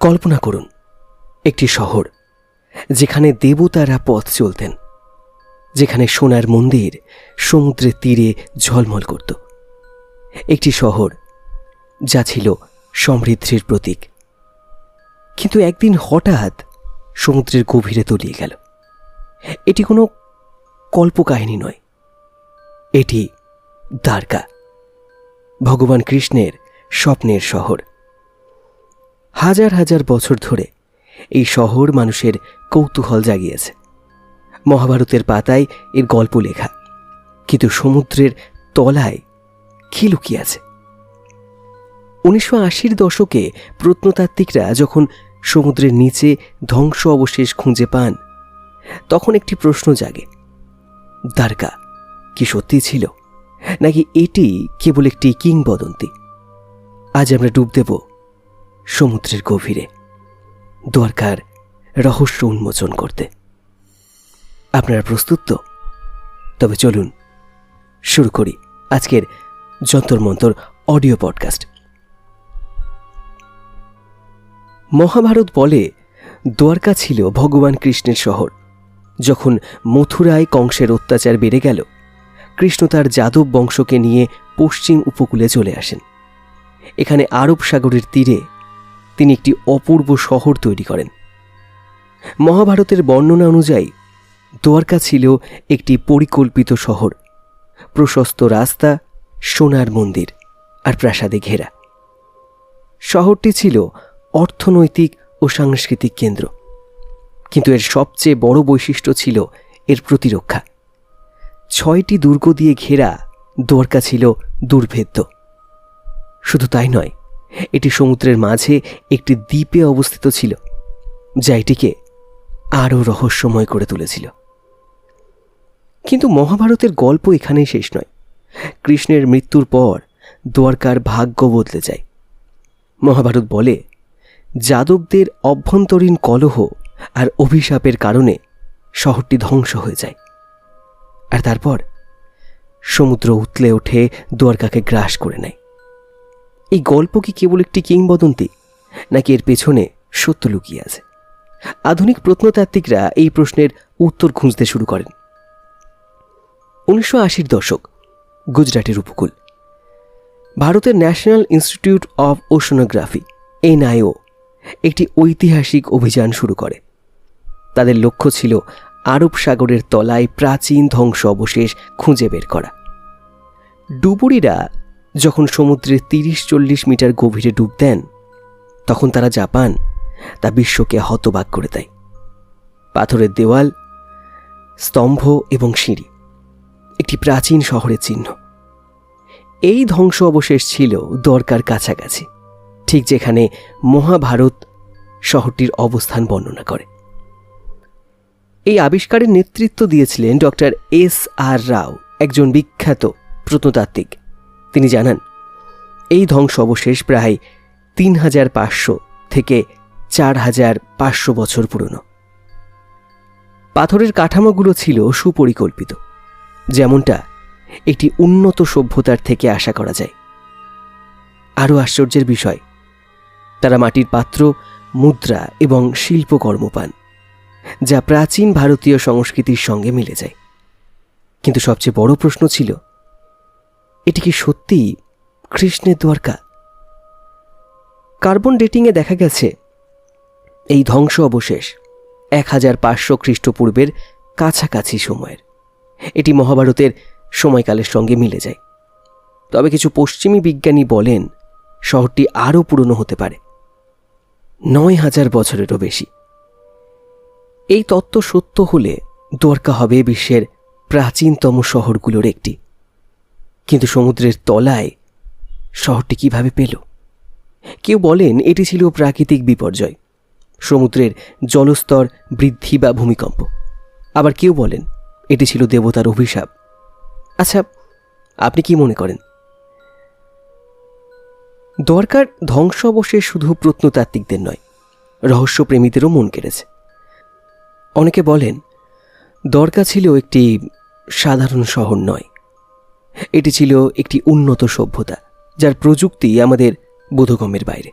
কল্পনা করুন, একটি শহর, যেখানে দেবতারা পথ চলতেন, যেখানে সোনার মন্দির সমুদ্রের তীরে ঝলমল করত। একটি শহর, যা ছিল সমৃদ্ধির প্রতীক। কিন্তু একদিন হঠাৎ সমুদ্রের গভীরে তলিয়ে গেল। এটি কোনো কল্পকাহিনী নয়। এটি দ্বারকা। ভগবান কৃষ্ণের স্বপ্নের শহর। হাজার হাজার বছর ধরে এই শহর মানুষের কৌতূহল জাগিয়েছে। মহাভারতের পাতায় এর গল্প লেখা, কিন্তু সমুদ্রের তলায় কি লুকিয়ে আছে? উনিশশো আশির দশকে প্রত্নতাত্ত্বিকরা যখন সমুদ্রের নিচে ধ্বংস অবশেষ খুঁজে পান, তখন একটি প্রশ্ন জাগে। দ্বারকা কি সত্যি ছিল, নাকি এটি কেবল একটি কিংবদন্তি? আজ আমরা ডুব দেব সমুদ্রের গভীরে। দ্বারকার রহস্য উন্মোচন করতে। আপনারা প্রস্তুত তো? তবে চলুন, শুরু করি আজকের যন্তর মন্তর অডিও পডকাস্ট। মহাভারত বলে দ্বারকা ছিল ভগবান কৃষ্ণের শহর। যখন মথুরায় কংসের অত্যাচার বেড়ে গেল, কৃষ্ণ তার যাদব বংশকে নিয়ে পশ্চিম উপকূলে চলে আসেন। এখানে আরব সাগরের তীরে তিনি একটি অপূর্ব শহর তৈরি করেন। মহাভারতের বর্ণনা অনুযায়ী দ্বারকা ছিল একটি পরিকল্পিত শহর, প্রশস্ত রাস্তা, সোনার মন্দির আর প্রাসাদে ঘেরা। শহরটি ছিল অর্থনৈতিক ও সাংস্কৃতিক কেন্দ্র, কিন্তু এর সবচেয়ে বড় বৈশিষ্ট্য ছিল এর প্রতিরক্ষা। ছয়টি দুর্গ দিয়ে ঘেরা দ্বারকা ছিল দুর্ভেদ্য। শুধু তাই নয় এটি সমুদ্রের মাঝে একটি দ্বীপে অবস্থিত ছিল যা এটিকে আরও রহস্যময় করে তুলেছিল। কিন্তু মহাভারতের গল্প এখানেই শেষ নয়। কৃষ্ণের মৃত্যুর পর দ্বারকার ভাগ্য বদলে যায়। মহাভারত বলে, যাদবদের অভ্যন্তরীণ কলহ আর অভিশাপের কারণে শহরটি ধ্বংস হয়ে যায়। আর তারপর সমুদ্র উতলে ওঠে দ্বারকাকে গ্রাস করে নেয়। এই গল্প কি কেবল একটি কিংবদন্তি, নাকি এর পেছনে সত্য লুকিয়ে আছে? আধুনিক প্রত্নতাত্ত্বিকরা এই প্রশ্নের উত্তর খুঁজতে শুরু করেন। উনিশশো আশির দশক, গুজরাটের উপকূল। ভারতের national institute of oceanography, NIO, একটি ঐতিহাসিক অভিযান শুরু করে। তাদের লক্ষ্য ছিল আরব সাগরের তলায় প্রাচীন ধ্বংস অবশেষ খুঁজে বের করা। ডুবুরিরা যখন সমুদ্রের তিরিশ চল্লিশ মিটার গভীরে ডুব দেন, তখন তারা জাপান, তা বিশ্বকে হতবাক করে দেয়। পাথরের দেওয়াল, স্তম্ভ এবং সিঁড়ি, একটি প্রাচীন শহরের চিহ্ন। এই ধ্বংস অবশেষ ছিল দরকার কাছাকাছি, ঠিক যেখানে মহাভারত শহরটির অবস্থান বর্ণনা করে। এই আবিষ্কারের নেতৃত্ব দিয়েছিলেন ডক্টর এস আর রাও, একজন বিখ্যাত প্রত্নতাত্ত্বিক। তিনি জানান, এই ধ্বংস অবশেষ প্রায় তিন হাজার পাঁচশো থেকে চার হাজার পাঁচশো বছর পুরনো। পাথরের কাঠামোগুলো ছিল সুপরিকল্পিত, যেমনটা একটি উন্নত সভ্যতার থেকে আশা করা যায়। আরও আশ্চর্যের বিষয়, তারা মাটির পাত্র, মুদ্রা এবং শিল্পকর্ম পান, যা প্রাচীন ভারতীয় সংস্কৃতির সঙ্গে মিলে যায়। কিন্তু সবচেয়ে বড় প্রশ্ন ছিল এটি কি সত্যিই কৃষ্ণের দ্বারকা? কার্বন ডেটিংয়ে দেখা গেছে, এই ধ্বংস অবশেষ এক হাজার পাঁচশো খ্রিস্টপূর্বের কাছাকাছি সময়ের। এটি মহাভারতের সময়কালের সঙ্গে মিলে যায়। তবে কিছু পশ্চিমী বিজ্ঞানী বলেন, শহরটি আরও পুরনো হতে পারে নয় হাজার বছরেরও বেশি। এই তত্ত্ব সত্য হলে দ্বারকা হবে বিশ্বের প্রাচীনতম শহরগুলোর একটি। কিন্তু সমুদ্রের তলায় শহরটি কীভাবে পেল? কেউ বলেন এটি ছিল প্রাকৃতিক বিপর্যয়। সমুদ্রের জলস্তর বৃদ্ধি বা ভূমিকম্প। আবার কেউ বলেন এটি ছিল দেবতার অভিশাপ। আচ্ছা আপনি কি মনে করেন? দরকার ধ্বংস অবশ্যই শুধু প্রত্নতাত্ত্বিকদের নয়, রহস্যপ্রেমীদেরও মন কেড়েছে। অনেকে বলেন দরকার ছিল একটি সাধারণ শহর নয় এটি ছিল একটি উন্নত সভ্যতা, যার প্রযুক্তি আমাদের বোধগমের বাইরে।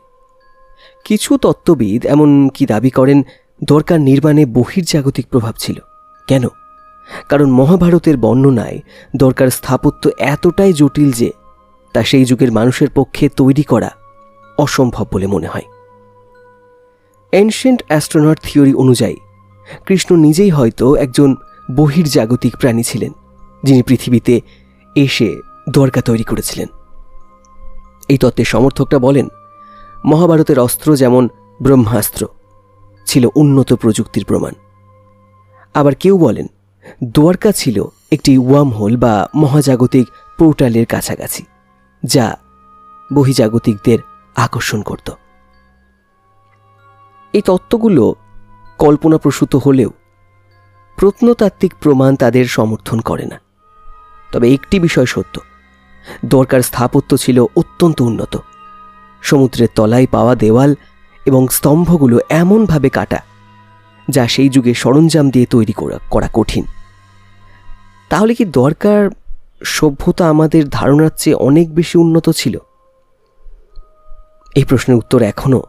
কিছু তত্ত্ববিদ এমন কি দাবি করেন, দরকার নির্মাণে বহির্জাগতিক প্রভাব ছিল। কেন? কারণ মহাভারতের বর্ণনায় দরকার স্থাপত্য এতটাই জটিল যে, তা সেই যুগের মানুষের পক্ষে তৈরি করা অসম্ভব বলে মনে হয়। এনশিয়েন্ট অ্যাস্ট্রোনট থিওরি অনুযায়ী, কৃষ্ণ নিজেই হয়তো একজন বহির্জাগতিক প্রাণী ছিলেন, যিনি পৃথিবীতে এসে দ্বারকা তৈরি করেছিলেন। এই তত্ত্বের সমর্থকরা বলেন, মহাভারতের অস্ত্র যেমন ব্রহ্মাস্ত্র, ছিল উন্নত প্রযুক্তির প্রমাণ। আবার কেউ বলেন, দ্বারকা ছিল একটি ওয়ার্মহোল বা মহাজাগতিক পোর্টালের কাছাকাছি, যা বহিজাগতিকদের আকর্ষণ করত। এই তত্ত্বগুলো কল্পনাপ্রসূত হলেও প্রত্নতাত্ত্বিক প্রমাণ তাদের সমর্থন করে না। তবে একটি বিষয় সত্য। দরকার স্থাপত্য ছিল অত্যন্ত উন্নত। সমুদ্রের তলায় পাওয়া দেওয়াল এবং স্তম্ভগুলো এমনভাবে কাটা, যা সেই যুগে সরঞ্জাম দিয়ে তৈরি করা করা কঠিন। তাহলে কি দরকার সভ্যতা আমাদের ধারণার চেয়ে অনেক বেশি উন্নত ছিল? এই প্রশ্নের উত্তর এখনও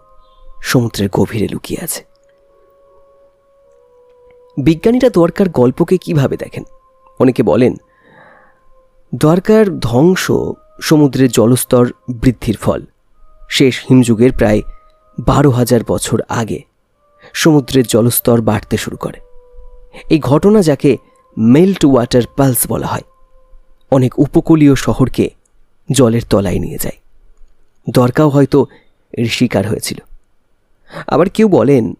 সমুদ্রের গভীরে লুকিয়ে আছে। বিজ্ঞানীরা দরকার গল্পকে কীভাবে দেখেন? অনেকে বলেন দরকার ধ্বংস সমুদ্রের জলস্তর বৃদ্ধির ফল। শেষ হিমযুগের প্রায় বারো হাজার বছর আগে সমুদ্রের জলস্তর বাড়তে শুরু করে। এই ঘটনা যাকে মেল্ট ওয়াটার পালস বলা হয়, অনেক উপকূলীয় শহরকে জলের তলায় নিয়ে যায়। দরকাও হয়তো এর শিকার হয়েছিল। আবার কেউ বলেন,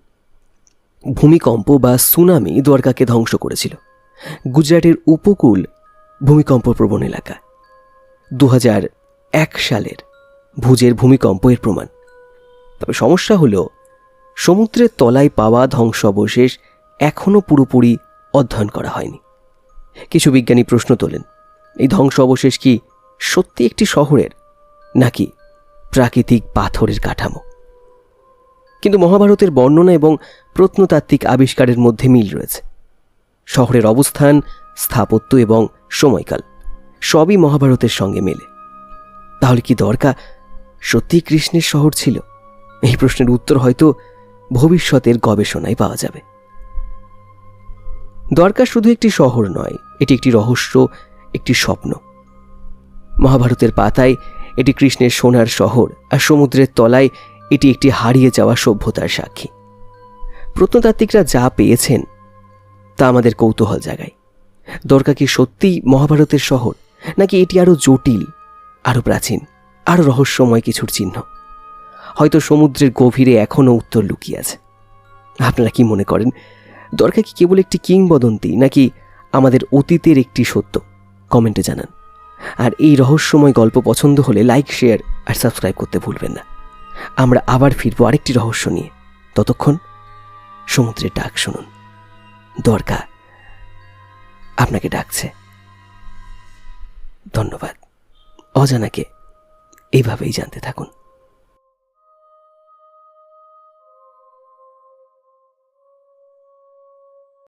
ভূমিকম্প বা সুনামি দ্বারকাকে ধ্বংস করেছিল। গুজরাটের উপকূল ভূমিকম্প প্রবণ এলাকা। দু এক সালের ভুজের ভূমিকম্প এর প্রমাণ। তবে সমস্যা হলো, সমুদ্রের তলায় পাওয়া ধ্বংসাবশেষ এখনও পুরোপুরি অধ্যয়ন করা হয়নি। কিছু বিজ্ঞানী প্রশ্ন তোলেন, এই ধ্বংস অবশেষ কি সত্যি একটি শহরের, নাকি প্রাকৃতিক পাথরের কাঠামো? কিন্তু মহাভারতের বর্ণনা এবং প্রত্নতাত্ত্বিক আবিষ্কারের মধ্যে মিল রয়েছে। শহরের অবস্থান, স্থাপত্য এবং সময়কাল, সবই মহাভারতের সঙ্গে মেলে। তাহলে কি দরকার? সত্যি কৃষ্ণের শহর ছিল? এই প্রশ্নের উত্তর হয়তো ভবিষ্যতের গবেষণায় পাওয়া যাবে। দরকার শুধু একটি শহর নয়, এটি একটি রহস্য, একটি স্বপ্ন। মহাভারতের পাতায় এটি কৃষ্ণের সোনার শহর আর সমুদ্রের তলায় এটি একটি হারিয়ে যাওয়া সভ্যতার সাক্ষী। প্রত্নতাত্ত্বিকরা যা পেয়েছেন, তা আমাদের কৌতূহল জাগায়। দরকা কি সত্যিই মহাভারতের শহর, নাকি এটি আরও জটিল, আরও প্রাচীন, আরও রহস্যময় কিছুর চিহ্ন? হয়তো সমুদ্রের গভীরে এখনও উত্তর লুকিয়ে আছে। আপনারা কি মনে করেন দরকার কি কেবল একটি কিংবদন্তি, নাকি আমাদের অতীতের একটি সত্য? কমেন্টে জানান। আর এই রহস্যময় গল্প পছন্দ হলে লাইক, শেয়ার আর সাবস্ক্রাইব করতে ভুলবেন না। আমরা আবার ফিরবো আরেকটি রহস্য নিয়ে। ততক্ষণ সমুদ্রের ডাক শুনুন। দরকার আপনাকে ডাকছে। ধন্যবাদ। অজানাকে এইভাবেই জানতে থাকুন।